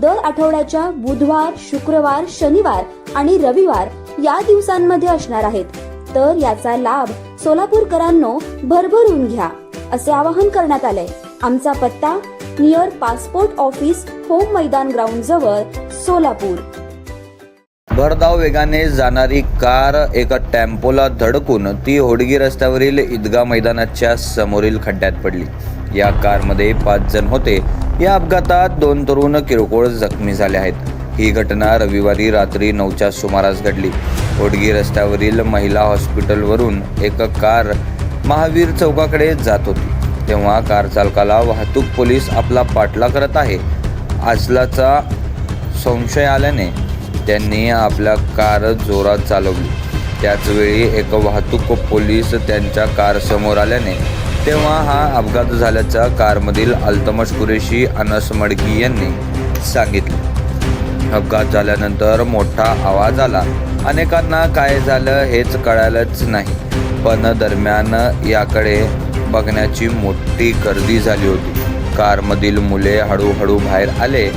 दर आठवड्याच्या बुधवार शुक्रवार शनिवार आणि रविवार या दिवसांमध्ये असणार आहेत. तर याचा लाभ सोलापूरकरांनो भरभरून घ्या असे आवाहन करण्यात आले आमचा पत्ता near passport office home Maidan ground जवळ सोलापूर. भरधाव वेगाने जाणारी कार एका टेम्पोला धडकून ती होडगी रस्त्यावरील ईदगा मैदानाच्या समोरील खड्ड्यात पडली. या कारमध्ये पाच जण होते. या अपघातात दोन तरुण किरकोळ जखमी झाले आहेत. ही घटना रविवारी रात्री नऊच्या सुमारास घडली. ओडगी रस्त्यावरील महिला हॉस्पिटलवरून एक कार महावीर चौकाकडे जात होती. तेव्हा कार चालकाला वाहतूक पोलीस आपला पाठला करत आहे आजलाचा संशय आल्याने त्यांनी आपल्या कार जोरात चालवली. त्याचवेळी एक वाहतूक पोलीस त्यांच्या कारसमोर आल्याने तेव्हा हा अपघात झाल्याचा कारमधील अल्तमश कुरेशी अनस मडकी यांनी सांगितले. अपघात झाल्यानंतर मोठा आवाज आला. अनेकांना काय झालं हेच कळालंच नाही. पण दरम्यान याकडे बघण्याची मोठी गर्दी झाली होती. कारमधील मुले हळूहळू बाहेर आले.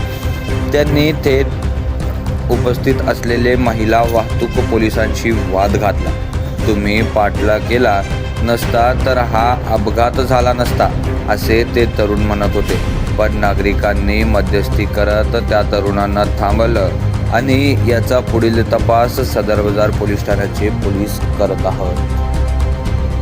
त्यांनी थेट उपस्थित असलेले महिला वाहतूक पोलिसांशी वाद घातला. तुम्ही पाठला केला. नसता तर हा अपघात झाला नसता असे ते तरुण म्हणत होते. पण नागरिकांनी मध्यस्थी करत त्या तरुणांना थांबवलं आणि याचा पुढील तपास सदर बाजार पोलीस ठाण्याचे पोलीस करत आहोत.